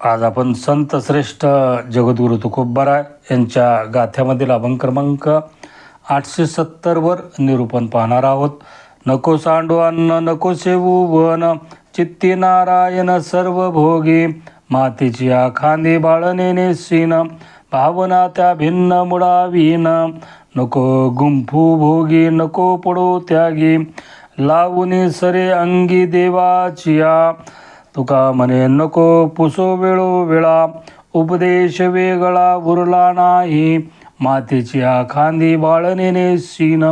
आज आपण संत श्रेष्ठ जगद्गुरु तुकोबरा यांच्या गाथ्यामधील अभंग क्रमांक आठशे सत्तरवर निरूपण पाहणार आहोत. नको सांडू अन्न नको सेवू वन चित्ती नारायण सर्व भोगी मातीची आखांदी बाळनेने सीन भावना त्या भिन्न मुळावीन नको गुंफू भोगी नको पडो त्यागी लावून सरे अंगी देवाचिया तुका म्हणे नको पुसो वेळोवेळा उपदेश वेगळा उरला नाही. मातेची खांदी बाळनेने सीन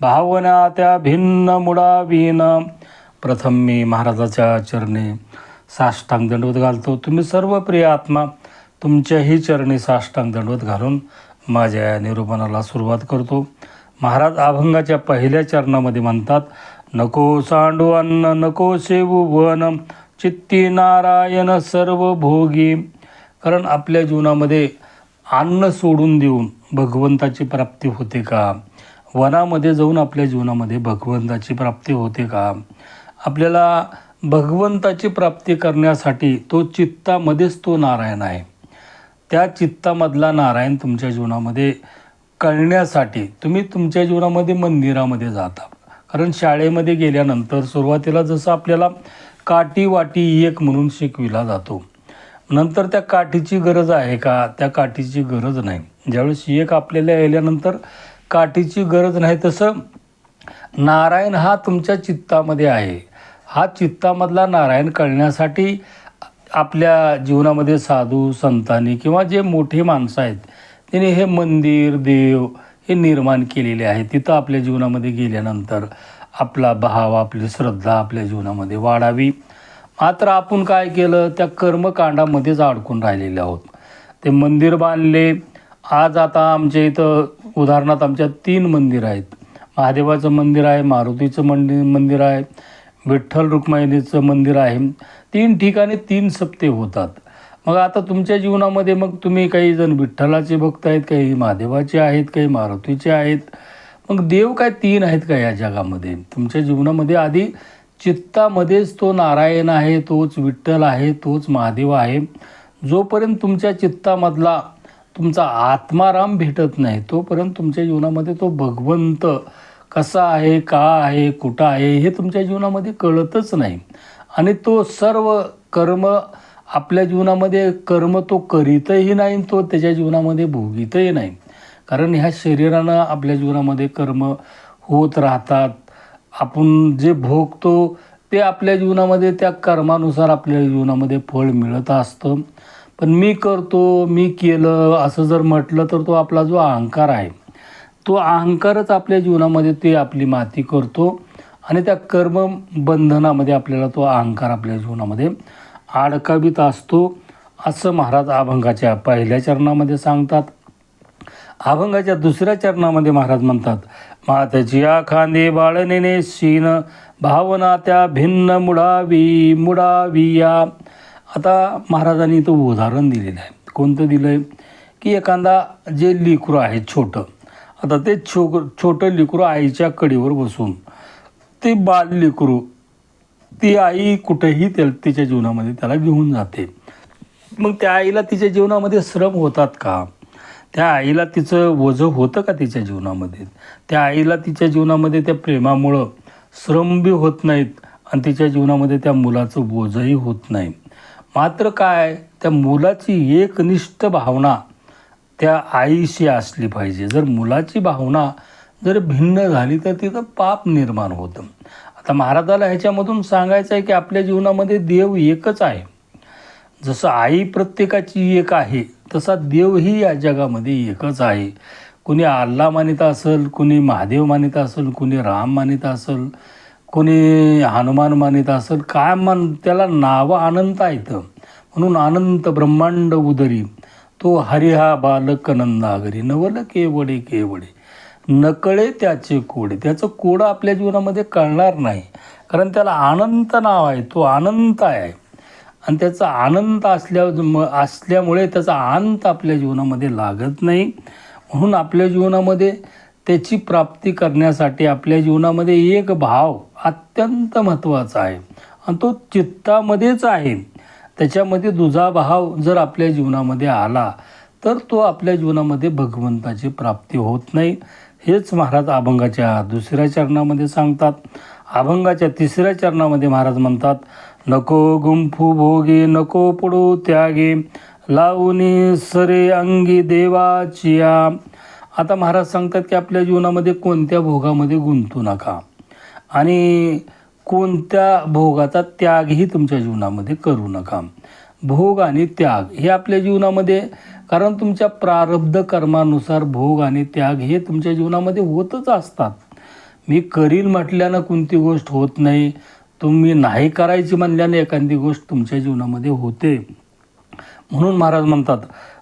भावना त्या भिन्न मुडावीन. प्रथम मी महाराजाच्या चरणी साष्टांग दंडवत घालतो. तुम्ही सर्व प्रिय आत्मा तुमच्याही चरणी साष्टांग दंडवत घालून माझ्या या निरूपणाला सुरुवात करतो. महाराज अभंगाच्या पहिल्या चरणामध्ये म्हणतात नको सांडू अन्न नको सेवू वन. चित्ती नारायण सर्व भोगी कारण आपल्या जीवनामध्ये अन्न सोडून देऊन भगवंताची प्राप्ती होते का? वनामध्ये जाऊन आपल्या जीवनामध्ये भगवंताची प्राप्ती होते का? आपल्याला भगवंताची प्राप्ती करण्यासाठी तो चित्तामध्येच तो नारायण आहे. त्या चित्तामधला नारायण तुमच्या जीवनामध्ये कळण्यासाठी तुम्ही तुमच्या जीवनामध्ये मंदिरामध्ये जाता. कारण शाळेमध्ये गेल्यानंतर सुरुवातीला जसं आपल्याला काठी वाटी एक म्हणून शिकविला जातो. नंतर त्या काठीची गरज आहे का? त्या काठीची गरज नाही. ज्यावेळेस एक आपल्याला यायल्यानंतर काठीची गरज नाही तसं नारायण हा तुमच्या चित्तामध्ये आहे. हा चित्तामधला नारायण कळण्यासाठी आपल्या जीवनामध्ये साधू संतांनी किंवा जे मोठे माणसं आहेत त्यांनी हे मंदिर देव हे निर्माण केलेले आहे. तिथं आपल्या जीवनामध्ये गेल्यानंतर आपला भाव आपली श्रद्धा आपल्या जीवनामध्ये वाढावी. मात्र आपण काय केलं? त्या कर्मकांडामध्येच अडकून राहिलेले आहोत. ते मंदिर बांधले. आज आता आमच्या इथं उदाहरणार्थ आमच्या तीन मंदिर आहेत. महादेवाचं मंदिर आहे मारुतीचं मंदिर मंदिर आहे विठ्ठल रुक्मायणीचं मंदिर आहे. तीन ठिकाणी तीन सप्ते होतात. मग आता तुमच्या जीवनामध्ये मग तुम्ही काही जण विठ्ठलाचे भक्त आहेत काही महादेवाचे आहेत काही मारुतीचे आहेत. मग देव काय तीन आहेत का या जगामध्ये? तुमच्या जीवनामध्ये आधी चित्तामध्येच तो नारायण आहे तोच विठ्ठल आहे तोच महादेव आहे. जोपर्यंत तुमच्या चित्तामधला तुमचा आत्माराम भेटत नाही तोपर्यंत तुमच्या जीवनामध्ये तो भगवंत कसा आहे का आहे कुठं आहे हे तुमच्या जीवनामध्ये कळतच नाही. आणि तो सर्व कर्म आपल्या जीवनामध्ये कर्म तो करीतही नाही तो त्याच्या जीवनामध्ये भोगीतही नाही. कारण ह्या शरीरानं आपल्या जीवनामध्ये कर्म होत राहतात. आपण जे भोगतो ते आपल्या जीवनामध्ये त्या कर्मानुसार आपल्या जीवनामध्ये फळ मिळत असतं. पण मी करतो मी केलं असं जर म्हटलं तर तो आपला जो अहंकार आहे तो अहंकारच आपल्या जीवनामध्ये ते आपली माती करतो आणि त्या कर्म बंधनामध्ये आपल्याला तो अहंकार आपल्या जीवनामध्ये अडकावीत असतो असं महाराज अभंगाच्या पहिल्या चरणामध्ये सांगतात. अभंगाच्या दुसऱ्या चरणामध्ये महाराज म्हणतात माताची आखांदे बाळनेने शीन भावना त्या भिन्न मुडावी मुडावी या आता महाराजांनी इथं उदाहरण दिलेलं आहे. कोणतं दिलं आहे की एखादा जे लेकरू आहे छोटं आता ते छो छोटं लेकरू आईच्या कडीवर बसून ते बाल लिकरू ती आई कुठेही त्या तिच्या जीवनामध्ये त्याला घेऊन जाते. मग त्या आईला तिच्या जीवनामध्ये श्रम होतात का? त्या आईला तिचं वजं होतं का तिच्या जीवनामध्ये? त्या आईला तिच्या जीवनामध्ये त्या प्रेमामुळं श्रमबी होत नाहीत आणि तिच्या जीवनामध्ये त्या मुलाचं बोजही होत नाही. मात्र काय त्या मुलाची एकनिष्ठ भावना त्या आईशी असली पाहिजे. जर मुलाची भावना जर भिन्न झाली तर तिथं पाप निर्माण होतं. आता महाराजाला ह्याच्यामधून सांगायचं आहे की आपल्या जीवनामध्ये देव एकच आहे. जसं आई प्रत्येकाची एक आहे तसा देवही या जगामध्ये एकच आहे. कुणी आल्ला मानित असेल कुणी महादेव मानिता असेल कुणी राम मानिता असेल कुणी हनुमान मानित असेल काय मान त्याला नावं अनंत आहेत. म्हणून अनंत ब्रह्मांड उदरी तो हरिहा बालक नंदागरी नवल केवडे केवडे. नकळे त्याचे कोडे. त्याचं कोडं आपल्या जीवनामध्ये कळणार नाही. कारण त्याला अनंत नाव आहे तो अनंत आहे. आणि त्याचा आनंद असल्या म- असल्यामुळे त्याचा अंत आपल्या जीवनामध्ये लागत नाही. म्हणून आपल्या जीवनामध्ये त्याची प्राप्ती करण्यासाठी आपल्या जीवनामध्ये एक भाव अत्यंत महत्त्वाचा आहे. आणि तो चित्तामध्येच आहे. त्याच्यामध्ये दुजा भाव जर आपल्या जीवनामध्ये आला तर तो आपल्या जीवनामध्ये भगवंताची प्राप्ती होत नाही. हेच महाराज अभंगाच्या दुसऱ्या चरणामध्ये सांगतात. अभंगाच्या तिसऱ्या चरणामध्ये महाराज म्हणतात नको गुंफू भोगे नको पडू त्यागे लावणी सरे अंगी देवाचिया आता महाराज सांगतात की आपल्या जीवनामध्ये कोणत्या भोगामध्ये गुंतू नका. आणि कोणत्या भोगाचा त्यागही तुमच्या जीवनामध्ये करू नका. भोग आणि त्याग हे आपल्या जीवनामध्ये कारण तुमच्या प्रारब्ध कर्मानुसार भोग आणि त्याग हे तुमच्या जीवनामध्ये होतच असतात. मी करील म्हटल्यानं कोणती गोष्ट होत नाही. तुम्ही नाही करायची म्हणल्याने एखादी गोष्ट तुमच्या जीवनामध्ये होते. म्हणून महाराज म्हणतात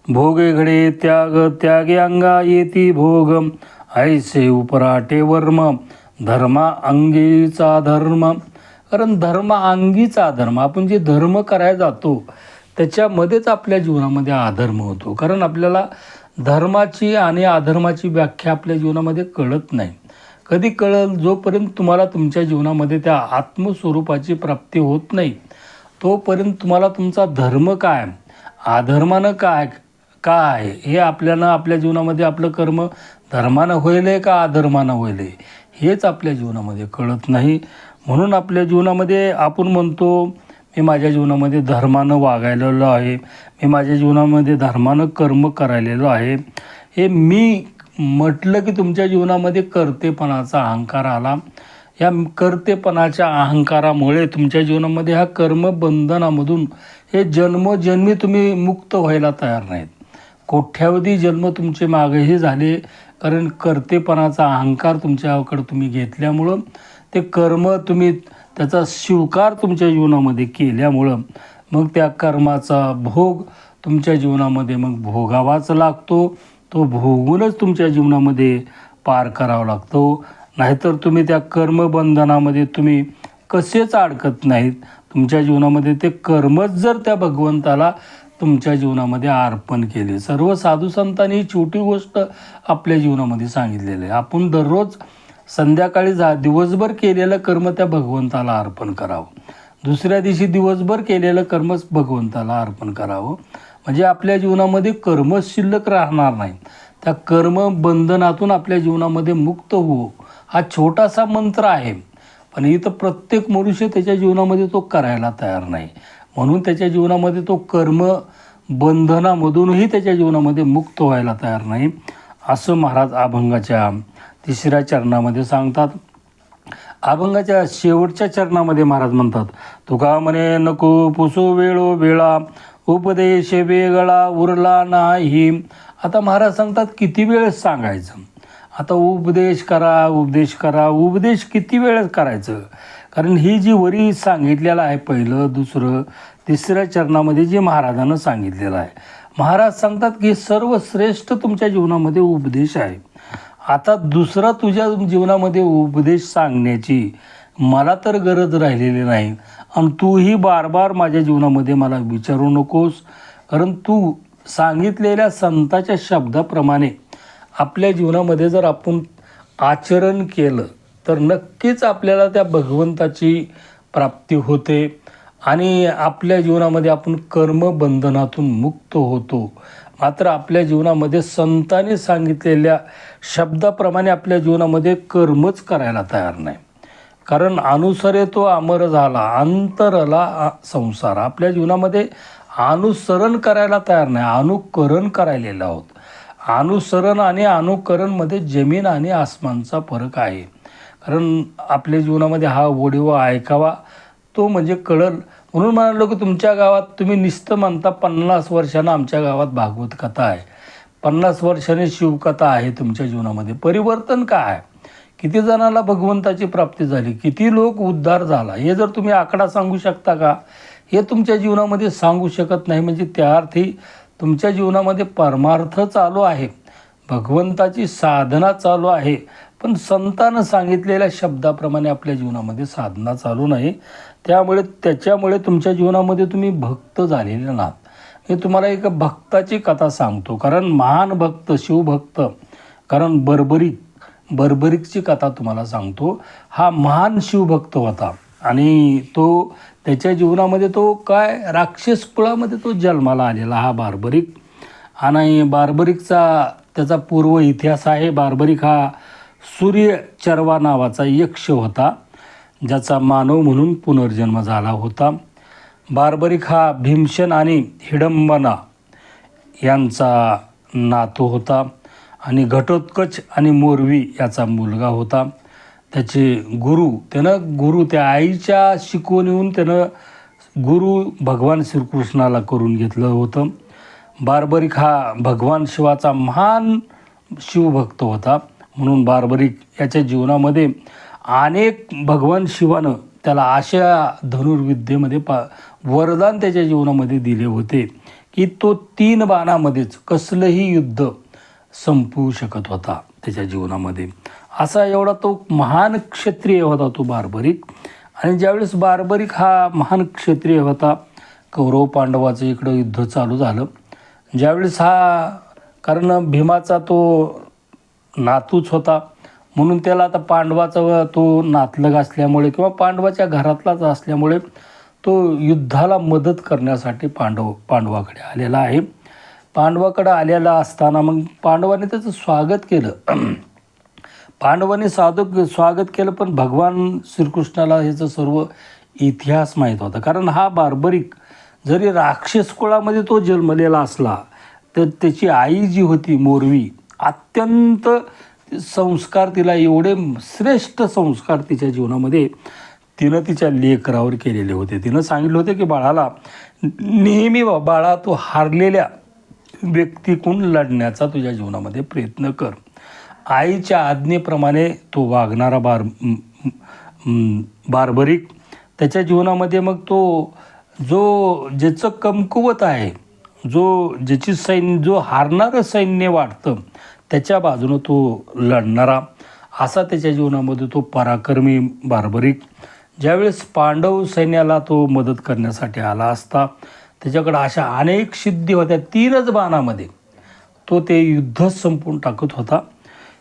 भोगे घडे त्याग त्यागे अंगा येती भोग ऐसे उपराटे वर्म धर्मा अंगीचा धर्म. कारण धर्म अंगीचा धर्म आपण जे धर्म करायला जातो त्याच्यामध्येच आपल्या जीवनामध्ये अधर्म होतो. कारण आपल्याला धर्माची आणि अधर्माची व्याख्या आपल्या जीवनामध्ये कळत नाही. कधी कळल जोपर्यंत तुम्हाला तुमच्या जीवनामध्ये त्या आत्मस्वरूपाची प्राप्ती होत नाही तोपर्यंत तुम्हाला तुमचा धर्म काय? अधर्मानं काय? काय हे आपल्याला आपल्या जीवनामध्ये आपलं कर्म धर्मानं होईल आहे का अधर्मानं होईल आहे? हेच आपल्या जीवनामध्ये कळत नाही. म्हणून आपल्या जीवनामध्ये आपण म्हणतो मी माझ्या जीवनामध्ये धर्मानं वागायलेलो आहे. मी माझ्या जीवनामध्ये धर्मानं कर्म करायलेलो आहे. हे मी म्हटलं की तुमच्या जीवनामध्ये कर्तेपणाचा अहंकार आला. या कर्तेपणाच्या अहंकारामुळे तुमच्या जीवनामध्ये ह्या कर्मबंधनामधून हे जन्मजन्मी तुम्ही मुक्त व्हायला तयार नाहीत. कोठ्यावधी जन्म तुमचे मागेही झाले कारण कर्तेपणाचा अहंकार तुमच्याकडं तुम्ही घेतल्यामुळं ते कर्म तुम्ही त्याचा स्वीकार तुमच्या जीवनामध्ये केल्यामुळं मग त्या कर्माचा भोग तुमच्या जीवनामध्ये मग भोगावाच लागतो. तो भोगूनच तुमच्या जीवनामध्ये पार करावा लागतो. नाहीतर तुम्ही त्या कर्मबंधनामध्ये तुम्ही कसेच अडकत नाहीत. तुमच्या जीवनामध्ये ते कर्मच जर त्या भगवंताला तुमच्या जीवनामध्ये अर्पण केले. सर्व साधू संतांनी ही छोटी गोष्ट आपल्या जीवनामध्ये सांगितलेली आहे. आपण दररोज संध्याकाळी जा दिवसभर केलेलं कर्म त्या भगवंताला अर्पण करावं. दुसऱ्या दिवशी दिवसभर केलेलं कर्मच भगवंताला अर्पण करावं. म्हणजे आपल्या जीवनामध्ये कर्म शिल्लक राहणार नाही त्या कर्म बंधनातून आपल्या जीवनामध्ये मुक्त होऊ हा छोटासा मंत्र आहे. पण इथं प्रत्येक मनुष्य त्याच्या जीवनामध्ये तो करायला तयार नाही. म्हणून त्याच्या जीवनामध्ये तो कर्म बंधनामधूनही त्याच्या जीवनामध्ये मुक्त व्हायला तयार नाही. असं महाराज अभंगाच्या तिसऱ्या चरणामध्ये सांगतात. अभंगाच्या शेवटच्या चरणामध्ये महाराज म्हणतात तुका म्हणे नको पुसू वेळो वेळा उपदेश वेगळा उरला नाही. आता महाराज सांगतात किती वेळेस सांगायचं? आता उपदेश करा उपदेश करा. उपदेश किती वेळेस करायचं? कारण ही जी वरी सांगितलेलं आहे पहिलं दुसरं तिसऱ्या चरणामध्ये जे महाराजानं सांगितलेलं आहे. महाराज सांगतात की सर्व श्रेष्ठ तुमच्या जीवनामध्ये उपदेश आहे. आता दुसरा तुझ्या जीवनामध्ये उपदेश सांगण्याची मला तर गरज राहिलेली नाही. आणि तूही बार बार माझ्या जीवनामध्ये मला विचारू नकोस. कारण तू सांगितलेल्या संताच्या शब्दाप्रमाणे आपल्या जीवनामध्ये जर आपण आचरण केलं तर नक्कीच आपल्याला त्या भगवंताची प्राप्ती होते. आणि आपल्या जीवनामध्ये आपण कर्मबंधनातून मुक्त होतो. मात्र आपल्या जीवनामध्ये संतांनी सांगितलेल्या शब्दाप्रमाणे आपल्या जीवनामध्ये कर्मच करायला तयार नाही. कारण अनुसरे तो अमर झाला अंतरला संसार. आपल्या जीवनामध्ये अनुसरण करायला तयार नाही अनुकरण करायलेलं आहोत. अनुसरण आणि अनुकरणमध्ये जमीन आणि आसमानचा फरक आहे. कारण आपल्या जीवनामध्ये हा ओढिवा ऐकावा तो म्हणजे कळल. म्हणून म्हणालो की तुमच्या गावात तुम्ही निस्त म्हणता पन्नास वर्षानं आमच्या गावात भागवत कथा आहे. पन्नास वर्षाने शिवकथा आहे तुमच्या जीवनामध्ये. परिवर्तन काय आहे? किती जणांना भगवंताची प्राप्ती झाली? किती लोक उद्धार झाला? हे जर तुम्ही आकडा सांगू शकता का? हे तुमच्या जीवनामध्ये सांगू शकत नाही. म्हणजे त्या अर्थी तुमच्या जीवनामध्ये परमार्थ चालू आहे. भगवंताची साधना चालू आहे. पण संतानं सांगितलेल्या शब्दाप्रमाणे आपल्या जीवनामध्ये साधना चालू नाही. त्यामुळे त्याच्यामुळे तुमच्या जीवनामध्ये तुम्ही भक्त झालेले नाहात मी तुम्हाला एक भक्ताची कथा सांगतो. कारण महान भक्त शिवभक्त. कारण बरबरीत बर्बरिकची कथा तुम्हाला सांगतो. हा महान शिवभक्त होता आणि तो त्याच्या जीवनामध्ये तो काय राक्षस कुळामध्ये तो जन्माला आलेला हा बार्बरिक. आणि बार्बरिकचा त्याचा पूर्व इतिहास आहे. बार्बरिक हा सूर्य चरवा नावाचा यक्ष होता ज्याचा मानव म्हणून पुनर्जन्म झाला होता. बार्बरिक हा भीमसेन आणि हिडंबना यांचा नातू होता. आणि घटोत्कच आणि मोरवी याचा मुलगा होता. त्याचे गुरु त्यानं गुरु त्या आईच्या शिकवणीहून त्यानं गुरु भगवान श्रीकृष्णाला करून घेतलं होतं. बार्बरिक हा भगवान शिवाचा महान शिवभक्त होता. म्हणून बार्बरिक याच्या जीवनामध्ये अनेक भगवान शिवानं त्याला अशा धनुर्विद्येमध्ये पा वरदान त्याच्या जीवनामध्ये दिले होते की तो तीन बाणामध्येच कसलंही युद्ध संपवू शकत होता त्याच्या जीवनामध्ये. असा एवढा तो महान क्षत्रिय होता तो बार्बरिक. आणि ज्यावेळेस बार्बरिक हा महान क्षत्रिय होता कौरव पांडवाचं इकडं युद्ध चालू झालं. ज्यावेळेस हा कारण भीमाचा तो नातूच होता म्हणून त्याला आता पांडवाचा तो नातलग असल्यामुळे किंवा पांडवाच्या घरातलाच असल्यामुळे तो युद्धाला मदत करण्यासाठी पांडव पांडवाकडे आलेला आहे. पांडवाकडं आलेला असताना मग पांडवाने त्याचं स्वागत केलं. पांडवाने साधक स्वागत केलं पण भगवान श्रीकृष्णाला ह्याचं सर्व इतिहास माहीत होता. कारण हा बार्बरिक जरी राक्षस कुळामध्ये तो जन्मलेला असला तर त्याची आई जी होती मोरवी अत्यंत संस्कार तिला एवढे श्रेष्ठ संस्कार तिच्या जीवनामध्ये तिनं तिच्या लेकरावर केलेले होते. तिनं सांगितले होते की बाळाला नेहमी बा- बाळा तू हारलेल्या व्यक्तीकडून लढण्याचा तुझ्या जीवनामध्ये प्रयत्न कर. आईच्या आज्ञेप्रमाणे तो वागणारा बार बार्बरिक. त्याच्या जीवनामध्ये मग तो जो ज्याचं कमकुवत आहे जो ज्याची सैन्य जो हारणारं सैन्य वाटतं त्याच्या बाजूनं तो लढणारा. असा त्याच्या जीवनामध्ये तो पराक्रमी बार्बरिक. ज्यावेळेस पांडव सैन्याला तो मदत करण्यासाठी आला असता त्याच्याकडं अशा अनेक सिद्धी होत्या तीनच बाणामध्ये तो ते युद्ध संपवून टाकत होता.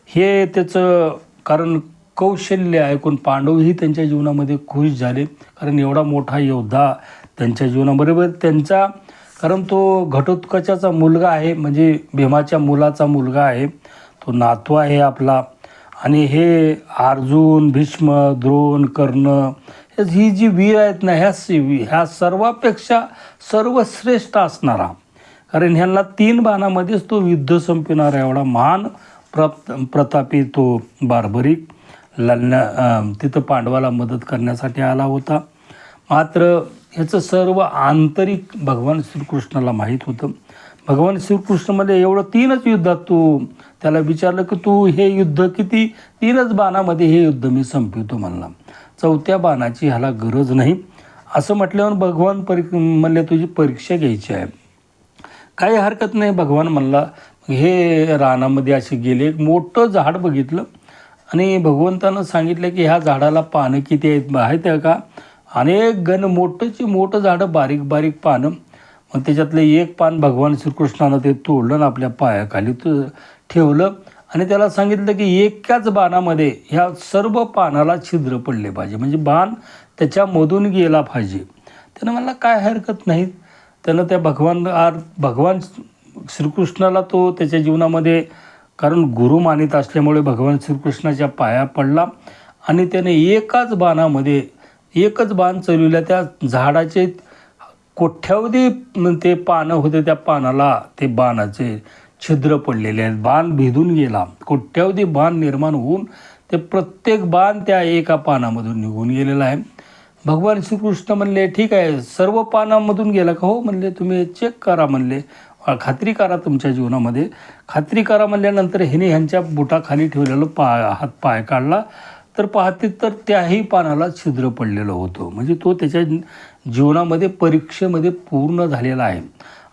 हे त्याचं कारण कौशल्य ऐकून पांडवही त्यांच्या जीवनामध्ये खुश झाले. कारण एवढा मोठा योद्धा त्यांच्या जीवनाबरोबर त्यांचा कारण तो घटोत्कचाचा मुलगा आहे म्हणजे भीमाच्या मुलाचा मुलगा आहे. तो नातू आहे आपला. आणि हे अर्जुन भीष्म द्रोण कर्ण ही जी वीर आहेत ना ह्या सी- ह्या सर्वापेक्षा सर्वश्रेष्ठ असणारा कारण ह्यांना तीन बाणामध्येच तो युद्ध संपविणारा एवढा महान प्र प्रतापी तो बार्बरिक लढण्या तिथं पांडवाला मदत करण्यासाठी आला होता. मात्र ह्याचं सर्व आंतरिक भगवान श्रीकृष्णाला माहीत होतं. भगवान श्रीकृष्णमध्ये एवढं तीनच युद्धात तो त्याला विचारलं की तू हे युद्ध किती तीनच बाणामध्ये हे युद्ध मी संपवतो म्हणला. चौथ्या बाणाची ह्याला गरज नाही. असं म्हटल्यावर भगवान परी म्हणले तुझी परीक्षा घ्यायची आहे. काही हरकत नाही भगवान म्हणला. हे रानामध्ये असे गेले एक मोठं झाड बघितलं आणि भगवंतानं सांगितलं की ह्या झाडाला पानं किती आहेत माहीत आहे का? अनेक गण मोठंची मोठं झाडं बारीक बारीक पानं मग त्याच्यातलं एक पान भगवान श्रीकृष्णानं ते तोडलं आणि आपल्या पायाखाली तो ठेवलं. आणि त्याला सांगितलं की एकाच बाणामध्ये ह्या सर्व पानाला छिद्र पडले पाहिजे. म्हणजे बाण त्याच्यामधून गेला पाहिजे. त्यानं मला काय हरकत नाही. त्यानं त्या भगवान आर भगवान श्रीकृष्णाला तो त्याच्या जीवनामध्ये कारण गुरु मानित असल्यामुळे भगवान श्रीकृष्णाच्या पाया पडला. आणि त्याने एकाच बाणामध्ये एकच बाण चलविल्या त्या झाडाचे कोठ्यावधी ते पानं होते त्या पानाला ते बाणाचे छिद्र पडलेले आहेत. बाण भिदून गेला. कोट्यावधी बाण निर्माण होऊन ते प्रत्येक बाण त्या एका पानामधून निघून गेलेला आहे. भगवान श्रीकृष्ण म्हणले ठीक आहे सर्व पानामधून गेला का? हो म्हणले तुम्ही चेक करा म्हणले. खात्री करा तुमच्या जीवनामध्ये. खात्री करा म्हणल्यानंतर ह्याने ह्यांच्या बुटाखाली ठेवलेलं पा हात पाय काढला. तर पाहते तर त्याही पानाला छिद्र पडलेलं होतं. म्हणजे तो त्याच्या जीवनामध्ये परीक्षेमध्ये पूर्ण झालेला आहे.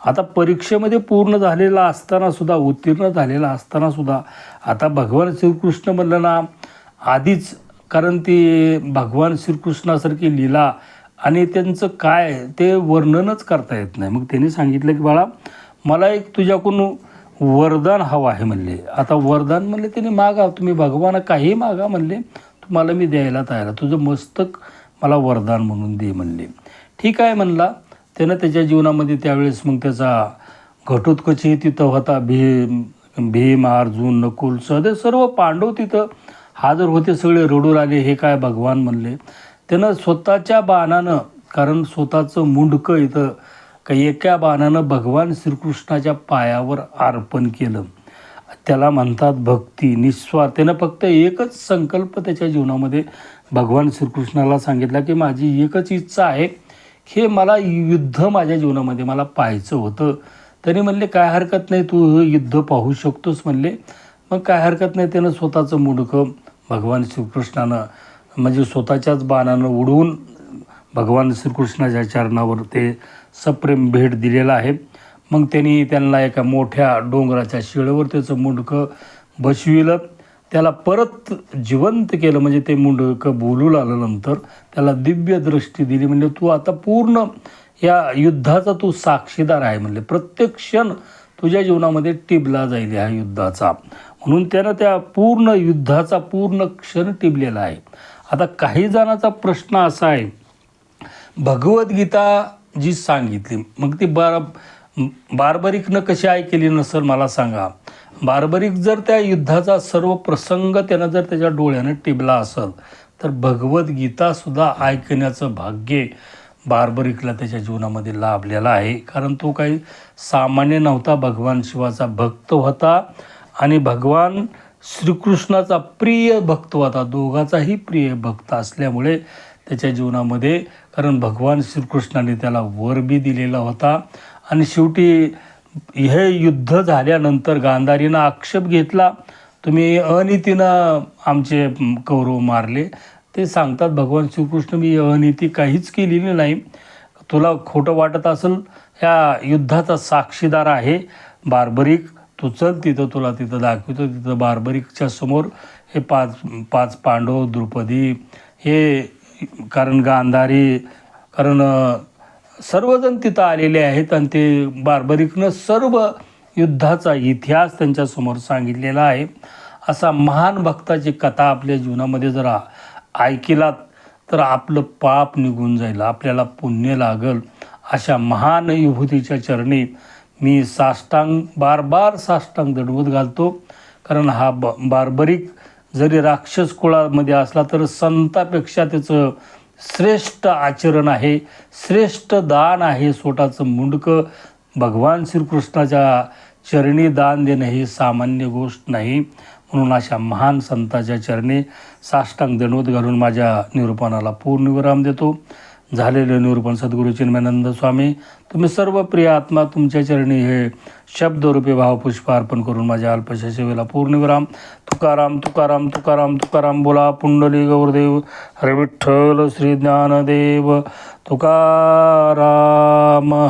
आता परीक्षेमध्ये पूर्ण झालेला असतानासुद्धा उत्तीर्ण झालेला असताना सुद्धा आता भगवान श्रीकृष्ण म्हणलं ना आधीच कारण ती भगवान श्रीकृष्णासारखी लीला आणि त्यांचं काय ते वर्णनच करता येत नाही. मग त्यांनी सांगितलं की बाळा मला एक तुझ्याकडून वरदान हवं आहे म्हणले. आता वरदान म्हणले त्याने मागा. तुम्ही भगवान काही मागा म्हणले. तुम्हाला मी द्यायला तयार आहे. तुझं मस्तक मला वरदान म्हणून दे म्हणले. ठीक आहे म्हणला. त्यानं त्याच्या जीवनामध्ये त्यावेळेस मग त्याचा घटोत्कचही तिथं होता. भीम भीम अर्जुन नकुल सदे सर्व पांडव तिथं हजर होते. सगळे रडू लागले हे काय भगवान म्हणले. त्यानं स्वतःच्या बाणानं कारण स्वतःचं मुंडकं इथं काही एका बाणानं भगवान श्रीकृष्णाच्या पायावर अर्पण केलं. त्याला म्हणतात भक्ती निस्वार्थ त्यानं फक्त एकच संकल्प त्याच्या जीवनामध्ये भगवान श्रीकृष्णाला सांगितला की माझी एकच इच्छा आहे हे मला युद्ध माझ्या जीवनामध्ये मला पाहायचं होतं. तरी म्हणले काय हरकत नाही तू हे युद्ध पाहू शकतोस म्हणले. मग काय हरकत नाही त्यानं स्वतःचं मुडकं भगवान श्रीकृष्णानं म्हणजे स्वतःच्याच बाणानं उडवून भगवान श्रीकृष्णाच्या चरणावर ते सप्रेम भेट दिलेला आहे. मग त्यांनी त्यांना एका मोठ्या डोंगराच्या शिळेवर त्याचं मुंडकं बसविलं. त्याला परत जिवंत केलं म्हणजे ते मुंडकं बोलू लागल्यानंतर नंतर. त्याला दिव्य दृष्टी दिली म्हणजे तू आता पूर्ण या युद्धाचा तू साक्षीदार आहे म्हणले. प्रत्येक क्षण तुझ्या जीवनामध्ये टिबला जाईल ह्या युद्धाचा. म्हणून त्यानं त्या पूर्ण युद्धाचा पूर्ण क्षण टिबलेला आहे. आता काही जणांचा प्रश्न असा आहे. भगवद्गीता जी सांगितली मग ती बरा बार्बरिकनं कशी ऐकली नसेल मला सांगा. बार्बरिक जर त्या युद्धाचा सर्व प्रसंग त्यानं जर त्याच्या डोळ्यानं टिबला असेल तर भगवद्गीतासुद्धा ऐकण्याचं भाग्य बार्बरिकला त्याच्या जीवनामध्ये लाभलेला आहे. कारण तो काही सामान्य नव्हता भगवान शिवाचा भक्त होता आणि भगवान श्रीकृष्णाचा प्रिय भक्त होता. दोघाचाही प्रिय भक्त असल्यामुळे त्याच्या जीवनामध्ये कारण भगवान श्रीकृष्णाने त्याला वर बी दिलेला होता. आणि शेवटी हे युद्ध झाल्यानंतर गांधारीनं आक्षेप घेतला. तुम्ही अनितीनं आमचे कौरव मारले. ते सांगतात भगवान श्रीकृष्ण मी अनिती काहीच केलेली नाही. तुला खोटं वाटत असेल ह्या युद्धाचा साक्षीदार आहे बार्बरिक. तू चल तिथं तुला तिथं दाखवतो तिथं बार्बरिकच्या समोर हे पाच पाच पांडव द्रुपदी हे कारण गांधारी कारण सर्वजण तिथं आलेले आहेत आणि ते बार्बरिकनं सर्व युद्धाचा इतिहास त्यांच्यासमोर सांगितलेला आहे. असा महान भक्ताची कथा आपल्या जीवनामध्ये जर ऐकिलात तर आपलं पाप निघून जाईल आपल्याला पुण्य लागल. अशा महान विभूतीच्या चरणी मी साष्टांग बार बार साष्टांग दडवत घालतो. कारण हा ब बार्बरिक जरी राक्षस कुळामध्ये असला तर संतापेक्षा त्याचं श्रेष्ठ आचरण आहे श्रेष्ठ दान आहे स्वतःचं मुंडकं. भगवान श्रीकृष्णाच्या चरणी दान देणं ही सामान्य गोष्ट नाही. म्हणून अशा महान संताच्या चरणी साष्टांग दणवत घालून माझ्या निरूपणाला पूर्ण विराम देतो. झालेले निरूपण सद्गुरू चिन्मयानंद स्वामी तुम्ही सर्व प्रिय आत्मा तुमच्या चरणी हे शब्दरूपी भावपुष्प अर्पण करून माझ्या अल्पशा सेवेला पूर्णविराम. तुकाराम तुकाराम तुकाराम तुकाराम बोला पुंडली गौरदेव हरे विठ्ठल श्री ज्ञानदेव तुकाराम.